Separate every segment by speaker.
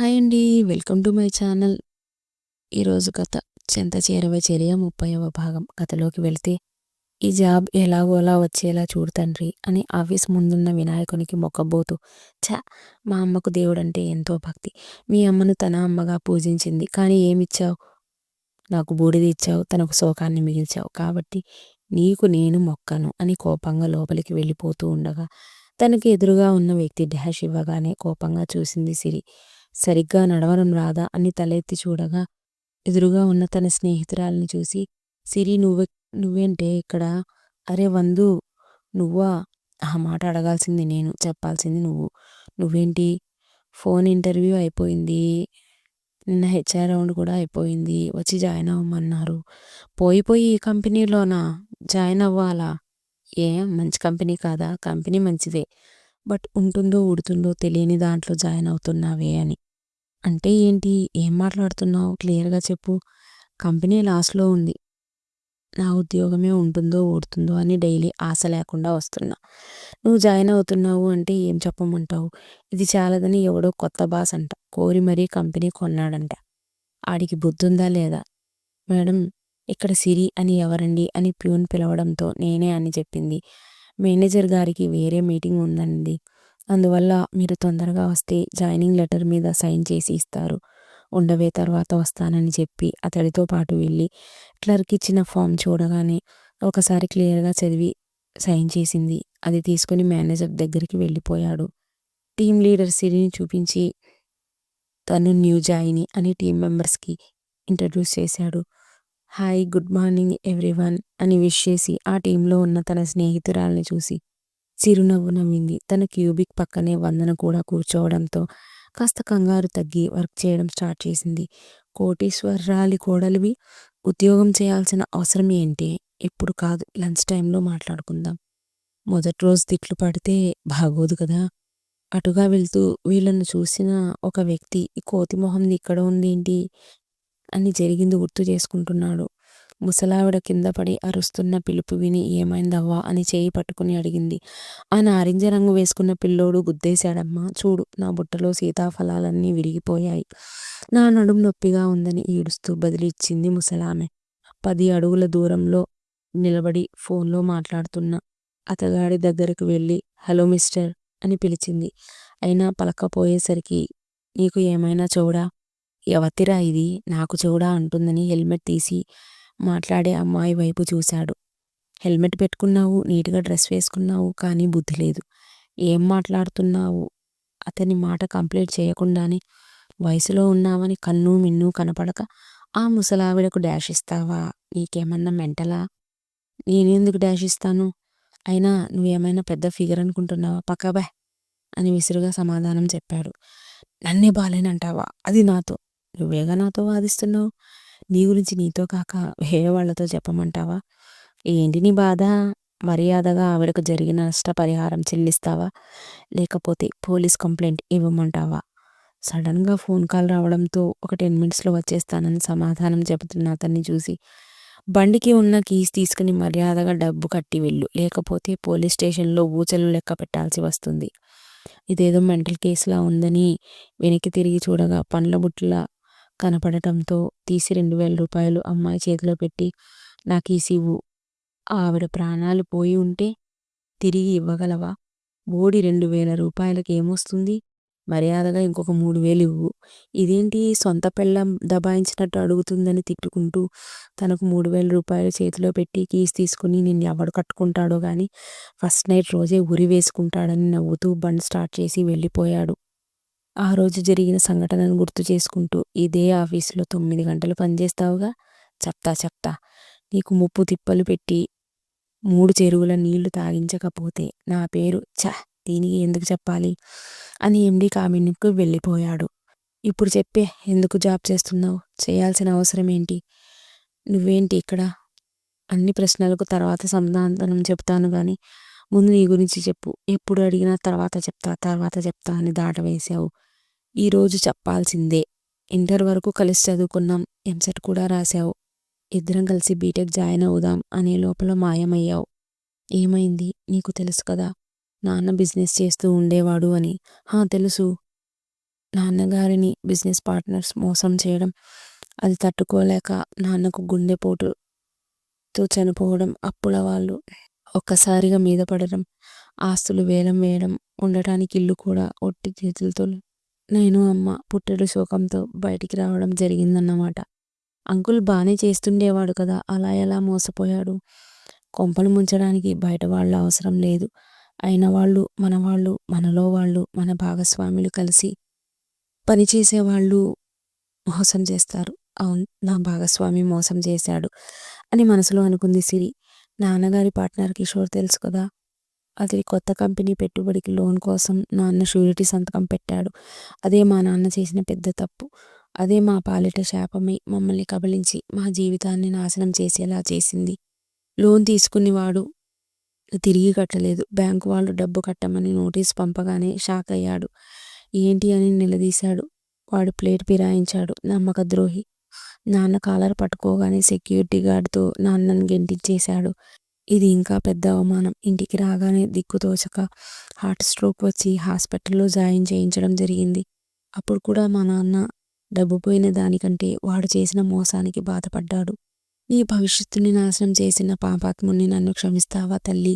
Speaker 1: Hi అండి welcome to my channel. ఈరోజు కథ చెంత చేరవ చర్య ముప్పైవ భాగం. కథలోకి వెళితే ఈ జాబ్ ఎలాగోలా వచ్చేలా చూడు తండ్రి అని ఆఫీస్ ముందున్న వినాయకునికి మొక్కబోతూ ఛ! మా అమ్మకు దేవుడంటే ఎంతో భక్తి. మీ అమ్మను తన అమ్మగా పూజించింది. కానీ ఏమిచ్చావు? నాకు బూడిది ఇచ్చావు తనకు శోకాన్ని మిగిల్చావు. కాబట్టి నీకు నేను మొక్కను అని కోపంగా లోపలికి వెళ్ళిపోతూ ఉండగా తనకి ఎదురుగా ఉన్న వ్యక్తి డ్యాష్ ఇవ్వగానే కోపంగా చూసింది సిరి. సరిగ్గా నడవడం రాదా అని తలెత్తి చూడగా ఎదురుగా ఉన్న తన స్నేహితురాల్ని చూసి సిరి నువ్వె నువ్వేంటే ఇక్కడ? అరే వందు నువ్వా? ఆ మాట అడగాల్సింది నేను చెప్పాల్సింది నువ్వు. నువ్వేంటి? ఫోన్ ఇంటర్వ్యూ అయిపోయింది. నిన్న హెచ్ఆర్ రౌండ్ కూడా అయిపోయింది. వచ్చి జాయిన్ అవ్వమన్నారు. పోయి పోయి ఈ కంపెనీలోనా? జాయిన్ అవ్వాలా? ఏ? మంచి కంపెనీ కాదా? కంపెనీ మంచిదే. బట్ ఉంటుందో ఉడుతుందో తెలియని దాంట్లో జాయిన్ అవుతున్నావే అని. అంటే ఏంటి? ఏం మాట్లాడుతున్నావు? క్లియర్గా చెప్పు. కంపెనీ లాస్లో ఉంది. నా ఉద్యోగమే ఉంటుందో ఊడుతుందో అని డైలీ ఆశ లేకుండా వస్తున్నా. నువ్వు జాయిన్ అవుతున్నావు అంటే ఏం చెప్పమంటావు? ఇది చాలదని ఎవడో కొత్త బాస్ అంట. కోరి మరీ కంపెనీ కొన్నాడంట. ఆడికి బుద్ధుందా లేదా? మేడం ఇక్కడ సిరి అని ఎవరండి? అని ప్యూన్ పిలవడంతో నేనే అని చెప్పింది. మేనేజర్ గారికి వేరే మీటింగ్ ఉందండి. అందువల్ల మీరు తొందరగా వస్తే జాయినింగ్ లెటర్ మీద సైన్ చేసి ఇస్తారు. ఉండవే తర్వాత వస్తానని చెప్పి అతడితో పాటు వెళ్ళి క్లర్క్ ఇచ్చిన ఫామ్ చూడగానే ఒకసారి క్లియర్గా చదివి సైన్ చేసింది. అది తీసుకుని మేనేజర్ దగ్గరికి వెళ్ళిపోయాడు. టీం లీడర్ సిరిని చూపించి తను న్యూ జాయిని అని టీం మెంబర్స్కి ఇంట్రడ్యూస్ చేశాడు. హాయ్ గుడ్ మార్నింగ్ ఎవ్రీవన్ అని విష్ చేసి ఆ టీంలో ఉన్న తన స్నేహితురాల్ని చూసి చిరునవ్వు నవ్వింది. తన క్యూబిక్ పక్కనే వందన కూడా కూర్చోవడంతో కాస్త కంగారు తగ్గి వర్క్ చేయడం స్టార్ట్ చేసింది. కోటీశ్వరరాలి కోడలివి ఉద్యోగం చేయాల్సిన అవసరం ఏంటి? ఎప్పుడు కాదు లంచ్ టైంలో మాట్లాడుకుందాం. మొదటి రోజు తిట్లు పడితే బాగోదు కదా? అటుగా వెళ్తూ వీళ్ళను చూసిన ఒక వ్యక్తి ఈ కోతి మొహంది ఇక్కడ ఉందేంటి? అని జరిగింది గుర్తు చేసుకుంటున్నాడు. ముసలావిడ కింద పడి అరుస్తున్న పిలుపు విని ఏమైందవ్వా అని చేయి పట్టుకుని అడిగింది. ఆ నారింజ రంగు వేసుకున్న పిల్లోడు గుద్దేశాడమ్మా చూడు నా బుట్టలో సీతాఫలాలన్నీ విరిగిపోయాయి. నా నడుం నొప్పిగా ఉందని ఈడుస్తూ బదిలిచ్చింది ముసలామె. పది అడుగుల దూరంలో నిలబడి ఫోన్లో మాట్లాడుతున్న అతగాడి దగ్గరకు వెళ్ళి హలో మిస్టర్ అని పిలిచింది. అయినా పలకపోయేసరికి నీకు ఏమైనా చూడా? ఎవతిరా ఇది? నాకు చూడా అంటుందని హెల్మెట్ తీసి మాట్లాడే అమ్మాయి వైపు చూశాడు. హెల్మెట్ పెట్టుకున్నావు నీట్గా డ్రెస్ వేసుకున్నావు కానీ బుద్ధి లేదు. ఏం మాట్లాడుతున్నావు? అతని మాట కంప్లీట్ చేయకుండానే వయసులో ఉన్నావని కన్ను మిన్ను కనపడక ఆ ముసలావిడకు డాష్ ఇస్తావా? నీకేమన్నా మెంటలా? నేనెందుకు డాష్ ఇస్తాను? అయినా నువ్వేమైనా పెద్ద ఫిగర్ అనుకుంటున్నావా? పక్కబే అని విసురుగా సమాధానం చెప్పాడు. నన్నే బాలేనంటావా? అది నాతో. నువ్వేగా నాతో వాదిస్తున్నావు? నీ గురించి నీతో కాక వేరే వాళ్ళతో చెప్పమంటావా? ఏంటి నీ బాధ? మర్యాదగా ఆవిడకు జరిగిన నష్టపరిహారం చెల్లిస్తావా? లేకపోతే పోలీస్ కంప్లైంట్ ఇవ్వమంటావా? సడన్గా ఫోన్ కాల్ రావడంతో ఒక టెన్ మినిట్స్లో వచ్చేస్తానని సమాధానం చెబుతున్న అతన్ని చూసి బండికి ఉన్న కీస్ తీసుకుని మర్యాదగా డబ్బు కట్టి వెళ్ళు. లేకపోతే పోలీస్ స్టేషన్లో ఊచలు లెక్క పెట్టాల్సి వస్తుంది. ఇదేదో మెంటల్ కేసులా ఉందని వెనక్కి తిరిగి చూడగా పండ్ల బుట్టల కనపడటంతో తీసి రెండు వేల రూపాయలు అమ్మాయి చేతిలో పెట్టి నాకు ఈ సివ్వు. ఆవిడ ప్రాణాలు పోయి ఉంటే తిరిగి ఇవ్వగలవా? బోడి రెండు వేల రూపాయలకి ఏమొస్తుంది మర్యాదగా ఇంకొక మూడు వేలు ఇవ్వు. ఇదేంటి సొంత పెళ్ళం దబాయించినట్టు అడుగుతుందని తిట్టుకుంటూ తనకు మూడు వేల రూపాయలు చేతిలో పెట్టి కీస్ తీసుకుని నిన్ను ఎవడు కట్టుకుంటాడో గాని ఫస్ట్ నైట్ రోజే ఉరి వేసుకుంటాడని నవ్వుతూ బండ్ స్టార్ట్ చేసి వెళ్ళిపోయాడు. ఆ రోజు జరిగిన సంఘటనను గుర్తు చేసుకుంటూ ఇదే ఆఫీసులో తొమ్మిది గంటలు పనిచేస్తావుగా? చెప్తా చెప్తా. నీకు ముప్పు తిప్పలు పెట్టి మూడు చెరువుల నీళ్ళు తాగించకపోతే నా పేరు ఛ! దీనికి ఎందుకు చెప్పాలి? అని ఎండి కామిన్కు వెళ్ళిపోయాడు. ఇప్పుడు చెప్పే ఎందుకు జాబ్ చేస్తున్నావు? చేయాల్సిన అవసరం ఏంటి? నువ్వేంటి ఇక్కడ? అన్ని ప్రశ్నలకు తర్వాత సమాధానం చెప్తాను కానీ ముందు నీ గురించి చెప్పు. ఎప్పుడు అడిగినా తర్వాత చెప్తా తర్వాత చెప్తా అని దాటవేశావు. ఈరోజు చెప్పాల్సిందే. ఇంటర్ వరకు కలిసి చదువుకున్నాం. ఎంసెట్ కూడా రాశావు. ఇద్దరం కలిసి బీటెక్ జాయిన్ అవుదాం అనే లోపల మాయమయ్యావు. ఏమైంది? నీకు తెలుసు కదా నాన్న బిజినెస్ చేస్తూ ఉండేవాడు అని. హా తెలుసు. నాన్నగారిని బిజినెస్ పార్ట్నర్స్ మోసం చేయడం అది తట్టుకోలేక నాన్నకు గుండెపోటుతో చనిపోవడం అప్పుల వాళ్ళు ఒక్కసారిగా మీద పడడం ఆస్తులు వేలం వేయడం ఉండటానికి ఇల్లు కూడా ఒట్టి చేతులతో నేను అమ్మ పుట్టెడు శోకంతో బయటికి రావడం జరిగిందన్నమాట. అంకుల్ బాగానే చేస్తుండేవాడు కదా అలా ఎలా మోసపోయాడు? కొంపలు ముంచడానికి బయట వాళ్ళ అవసరం లేదు. అయిన వాళ్ళు మన వాళ్ళు మనలో వాళ్ళు మన భాగస్వాములు కలిసి పనిచేసేవాళ్ళు మోసం చేస్తారు. అవును నా భాగస్వామి మోసం చేశాడు అని మనసులో అనుకుంది సిరి. నాన్నగారి పార్ట్నర్ కిషోర్ తెలుసు కదా అతడి కొత్త కంపెనీ పెట్టుబడికి లోన్ కోసం నాన్న షూరిటీ సంతకం పెట్టాడు. అదే మా నాన్న చేసిన పెద్ద తప్పు. అదే మా పాలిట శాపమై మమ్మల్ని కబలించి మా జీవితాన్ని నాశనం చేసేలా చేసింది. లోన్ తీసుకునేవాడు తిరిగి కట్టలేదు. బ్యాంకు వాళ్ళు డబ్బు కట్టమని నోటీస్ పంపగానే షాక్ అయ్యాడు. ఏంటి అని నిలదీశాడు. వాడు ప్లేట్ పిరాయించాడు నమ్మక ద్రోహి నాన్న కాలర్ పట్టుకోగానే సెక్యూరిటీ గార్డ్తో నాన్నని గెంటించేశాడు. ఇది ఇంకా పెద్ద అవమానం. ఇంటికి రాగానే దిక్కుతోచక హార్ట్ స్ట్రోక్ వచ్చి హాస్పిటల్లో జాయిన్ చేయించడం జరిగింది. అప్పుడు కూడా మా నాన్న డబ్బు పోయిన దానికంటే వాడు చేసిన మోసానికి బాధపడ్డాడు. నీ భవిష్యత్తుని నాశనం చేసిన పాపాత్ముని నన్ను క్షమిస్తావా తల్లి?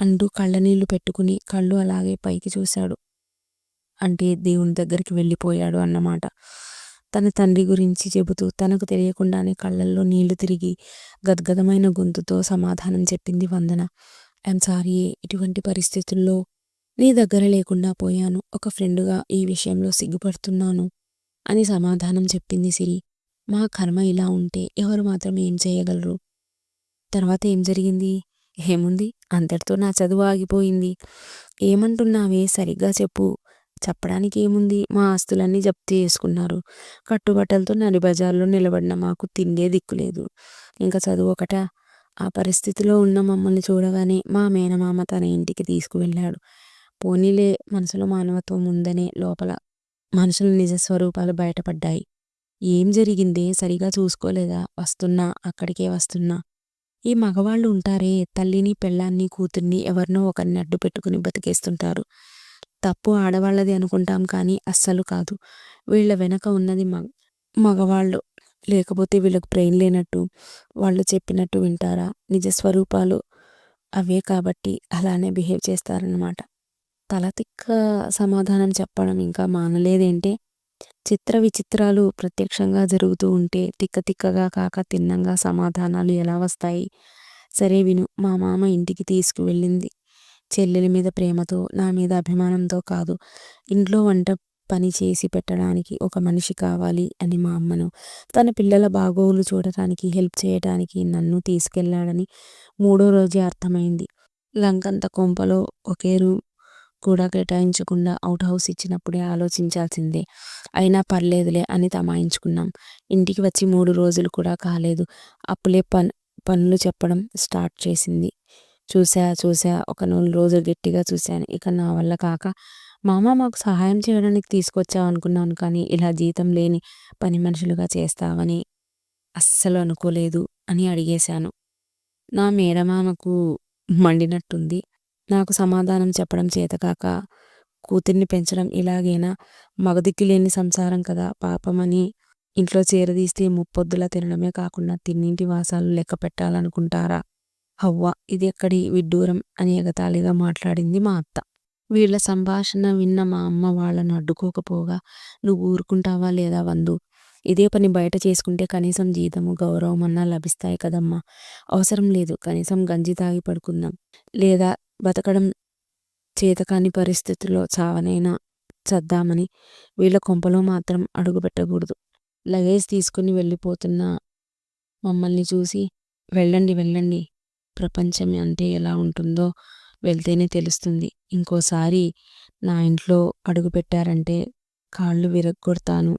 Speaker 1: అంటూ కళ్ళనీళ్ళు పెట్టుకుని కళ్ళు అలాగే పైకి చూశాడు. అంటే దేవుని దగ్గరికి వెళ్ళిపోయాడు అన్నమాట. తన తండ్రి గురించి చెబుతూ తనకు తెలియకుండానే కళ్ళల్లో నీళ్ళు తిరిగి గద్గదమైన గొంతుతో సమాధానం చెప్పింది వందన. ఐఎమ్ సారీ ఇటువంటి పరిస్థితుల్లో నీ దగ్గర లేకుండా పోయాను. ఒక ఫ్రెండ్గా ఈ విషయంలో సిగ్గుపడుతున్నాను అని సమాధానం చెప్పింది సిరి. మా కర్మ ఇలా ఉంటే ఎవరు మాత్రం ఏం చేయగలరు? తర్వాత ఏం జరిగింది? ఏముంది? అంతటితో నా చదువు ఆగిపోయింది. ఏమంటున్నావే? సరిగ్గా చెప్పు. చెప్పడానికి ఏముంది? మా ఆస్తులన్నీ జప్తు చేసుకున్నారు. కట్టుబట్టలతో నడిబజార్లో నిలబడిన మాకు తిండే దిక్కులేదు ఇంకా చదువు ఒకట. ఆ పరిస్థితిలో ఉన్న మమ్మల్ని చూడగానే మా మేనమామ తన ఇంటికి తీసుకువెళ్ళాడు. పోనీలే మనసులో మానవత్వం ఉందనే లోపల మనుషుల నిజ స్వరూపాలు బయటపడ్డాయి. ఏం జరిగిందే? సరిగా చూసుకోలేదా? వస్తున్నా అక్కడికే వస్తున్నా. ఈ మగవాళ్ళు ఉంటారే తల్లిని పెళ్ళాన్ని కూతుర్ని ఎవరినో ఒకరిని అడ్డు పెట్టుకుని బతికేస్తుంటారు. తప్పు ఆడవాళ్ళది అనుకుంటాం కానీ అస్సలు కాదు. వీళ్ళ వెనక ఉన్నది మగ మగవాళ్ళు. లేకపోతే వీళ్ళకి బ్రెయిన్ లేనట్టు వాళ్ళు చెప్పినట్టు వింటారా? నిజ స్వరూపాలు అవే కాబట్టి అలానే బిహేవ్ చేస్తారనమాట తల తిక్క సమాధానం చెప్పడం ఇంకా మానలేదేంటే చిత్ర విచిత్రాలు ప్రత్యక్షంగా జరుగుతూ ఉంటే తిక్క తిక్కగా కాక తిన్నంగా సమాధానాలు ఎలా వస్తాయి? సరే విను మా మామ ఇంటికి తీసుకువెళ్ళింది. చెల్లెలి మీద ప్రేమతో నా మీద అభిమానంతో కాదు. ఇంట్లో వంట పని చేసి పెట్టడానికి ఒక మనిషి కావాలి అని మా అమ్మను. తన పిల్లల బాగోగులు చూడటానికి హెల్ప్ చేయడానికి నన్ను తీసుకెళ్ళాడని మూడో రోజే అర్థమైంది. లంకంత కొంపలో ఒకే రూమ్ కూడా కేటాయించకుండా అవుట్ హౌస్ ఇచ్చినప్పుడే ఆలోచించాల్సిందే. అయినా పర్లేదులే అని తమాయించుకున్నాం. ఇంటికి వచ్చి మూడు రోజులు కూడా కాలేదు. అప్పులే పన్ పనులు చెప్పడం స్టార్ట్ చేసింది. చూసా చూసా ఒక నూనె రోజులు గట్టిగా చూశాను. ఇక నా వల్ల కాక మామ మాకు సహాయం చేయడానికి తీసుకొచ్చావు అనుకున్నాను కానీ ఇలా జీతం లేని పని మనుషులుగా చేస్తావని అస్సలు అనుకోలేదు అని అడిగేశాను. నా మేడమామకు మండినట్టుంది. నాకు సమాధానం చెప్పడం చేతకాక కూతుర్ని పెంచడం ఇలాగైనా? మగదిక్కి లేని సంసారం కదా పాపమని ఇంట్లో చేరదీస్తే ముప్పొద్దులా తినడమే కాకుండా తిన్నింటి వాసాలు లెక్క పెట్టాలనుకుంటారా? హవ్వ ఇది ఎక్కడి విడ్డూరం అని ఎగతాళిగా మాట్లాడింది మా అత్త. వీళ్ళ సంభాషణ విన్న మా అమ్మ వాళ్ళను అడ్డుకోకపోగా నువ్వు ఊరుకుంటావా లేదా వందు ఇదే పని బయట చేసుకుంటే కనీసం జీతము గౌరవం అన్నా లభిస్తాయి కదమ్మా. అవసరం లేదు కనీసం గంజి తాగి పడుకుందాం. లేదా బతకడం చేతకాని పరిస్థితుల్లో చావనైనా చద్దామని వీళ్ళ కొంపలో మాత్రం అడుగుపెట్టకూడదు. లగేజ్ తీసుకుని వెళ్ళిపోతున్న మమ్మల్ని చూసి వెళ్ళండి వెళ్ళండి ప్రపంచం అంటే ఎలా ఉంటుందో వెళ్తేనే తెలుస్తుంది. ఇంకోసారి నా ఇంట్లో అడుగు పెట్టారంటే కాళ్ళు విరగొడతాను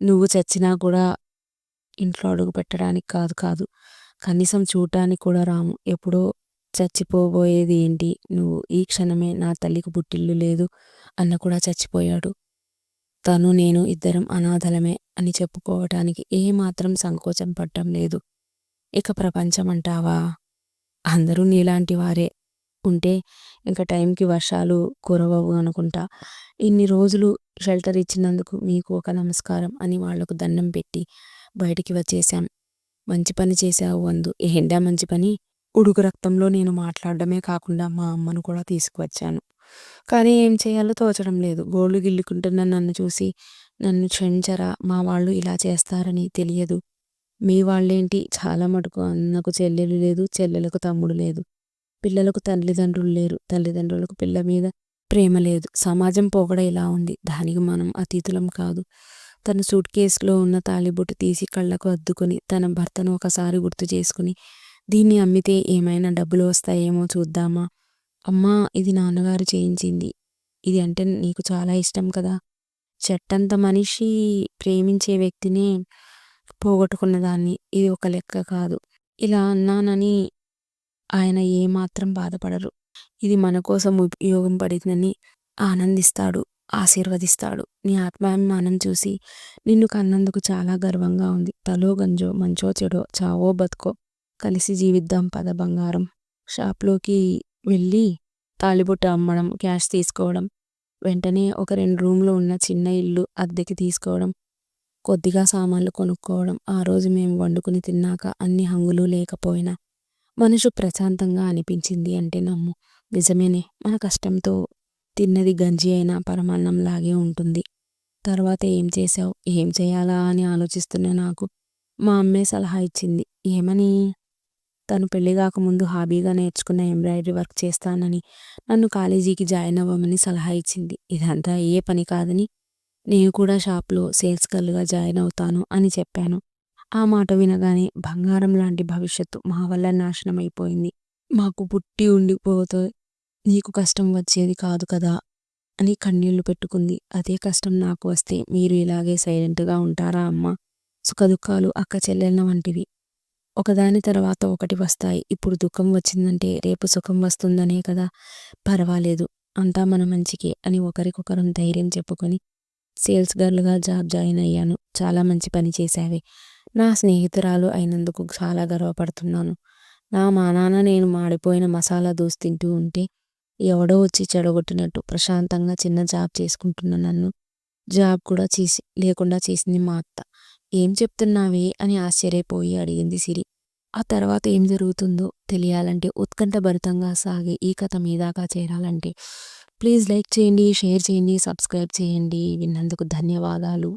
Speaker 1: నువ్వు చచ్చినా కూడా ఇంట్లో అడుగు పెట్టడానికి కాదు కాదు. కనీసం చూడటానికి కూడా రాము. ఎప్పుడో చచ్చిపోబోయేది ఏంటి? నువ్వు ఈ క్షణమే నా తల్లికి పుట్టిల్లు లేదు అన్న కూడా చచ్చిపోయాడు. తను నేను ఇద్దరం అనాథలమే అని చెప్పుకోవటానికి ఏమాత్రం సంకోచం పడటం లేదు. ఇక ప్రపంచం అంటావా అందరూ నీలాంటి వారే. ఉంటే ఇంకా టైంకి వర్షాలు కురవవు అనుకుంటా. ఇన్ని రోజులు షెల్టర్ ఇచ్చినందుకు మీకు ఒక నమస్కారం అని వాళ్ళకు దండం పెట్టి బయటికి వచ్చేశాం. మంచి పని చేశావు అందు. ఏంటా మంచి పని? ఉడుకు రక్తంలో నేను మాట్లాడడమే కాకుండా మా అమ్మను కూడా తీసుకువచ్చాను. కానీ ఏం చేయాలో తోచడం లేదు. గోళ్ళు గిల్లుకుంటున్న నన్ను చూసి నన్ను క్షమించరా? మా వాళ్ళు ఇలా చేస్తారని తెలియదు. మీ వాళ్ళేంటి? చాలా మటుకు అన్నకు చెల్లెలు లేదు చెల్లెలకు తమ్ముడు లేదు. పిల్లలకు తల్లిదండ్రులు లేరు. తల్లిదండ్రులకు పిల్ల మీద ప్రేమ లేదు. సమాజం పొగడ ఇలా ఉంది. దానికి మనం అతీతులం కాదు. తన సూట్ కేసులో ఉన్న తాలిబొట్టు తీసి కళ్ళకు అద్దుకొని తన భర్తను ఒకసారి గుర్తు చేసుకుని దీన్ని అమ్మితే ఏమైనా డబ్బులు వస్తాయేమో చూద్దామా? అమ్మా ఇది నాన్నగారు చేయించింది. ఇది అంటే నీకు చాలా ఇష్టం కదా? చెట్టంత మనిషి ప్రేమించే వ్యక్తిని పోగొట్టుకున్న దాన్ని ఇది ఒక లెక్క కాదు. ఇలా అన్నానని ఆయన ఏమాత్రం బాధపడరు. ఇది మన కోసం ఉపయోగం పడిందని ఆనందిస్తాడు ఆశీర్వదిస్తాడు. నీ ఆత్మాభిమానం చూసి నిన్ను కన్నందుకు చాలా గర్వంగా ఉంది. తలో గంజో మంచో చెడో చావో బతుకో కలిసి జీవిద్దాం పద బంగారం. షాప్లోకి వెళ్ళి తాళిబొట్టు అమ్మడం క్యాష్ తీసుకోవడం వెంటనే ఒక రెండు రూమ్లో ఉన్న చిన్న ఇల్లు అద్దెకి తీసుకోవడం కొద్దిగా సామాన్లు కొనుక్కోవడం ఆ రోజు మేము వండుకుని తిన్నాక అన్ని హంగులు లేకపోయినా మనసు ప్రశాంతంగా అనిపించింది అంటే నమ్ము. నిజమేనే మన కష్టంతో తిన్నది గంజి అయినా పరమాన్నంలాగే ఉంటుంది. తర్వాత ఏం చేశావు? ఏం చేయాలా అని ఆలోచిస్తున్న నాకు మా అమ్మే సలహా ఇచ్చింది. ఏమని? తను పెళ్ళి కాకముందు హాబీగా నేర్చుకున్న ఎంబ్రాయిడరీ వర్క్ చేస్తానని నన్ను కాలేజీకి జాయిన్ అవ్వమని సలహా ఇచ్చింది. ఇదంతా ఏ పని కాదని నేను కూడా షాప్లో సేల్స్ గర్ల్గా జాయిన్ అవుతాను అని చెప్పాను. ఆ మాట వినగానే బంగారం లాంటి భవిష్యత్తు మా వల్ల నాశనం అయిపోయింది. మాకు పుట్టి ఉండిపోతే నీకు కష్టం వచ్చేది కాదు కదా అని కన్నీళ్ళు పెట్టుకుంది. అదే కష్టం నాకు వస్తే మీరు ఇలాగే సైలెంట్గా ఉంటారా అమ్మ? సుఖదుఖాలు అక్క చెల్లెళ్ళ వంటివి. ఒకదాని తర్వాత ఒకటి వస్తాయి. ఇప్పుడు దుఃఖం వచ్చిందంటే రేపు సుఖం వస్తుందనే కదా? పర్వాలేదు. అంతా మన మంచికే అని ఒకరికొకరం ధైర్యం చెప్పుకొని సేల్స్ గర్ల్గా జాబ్ జాయిన్ అయ్యాను. చాలా మంచి పని చేశావి. నా స్నేహితురాలు అయినందుకు చాలా గర్వపడుతున్నాను. నా మా నాన్న నేను మాడిపోయిన మసాలా దోశ తింటూ ఉంటే ఎవడో వచ్చి చెడగొట్టినట్టు ప్రశాంతంగా చిన్న జాబ్ చేసుకుంటున్న నన్ను జాబ్ కూడా చేసి లేకుండా చేసింది మా అత్త. ఏం చెప్తున్నావే? అని ఆశ్చర్యపోయి అడిగింది సిరి. ఆ తర్వాత ఏం జరుగుతుందో తెలియాలంటే ఉత్కంఠభరితంగా సాగే ఈ కథ మీదాకా చేరాలంటే ప్లీజ్ లైక్ చేయండి షేర్ చేయండి సబ్స్క్రైబ్ చేయండి. విన్నందుకు ధన్యవాదాలు.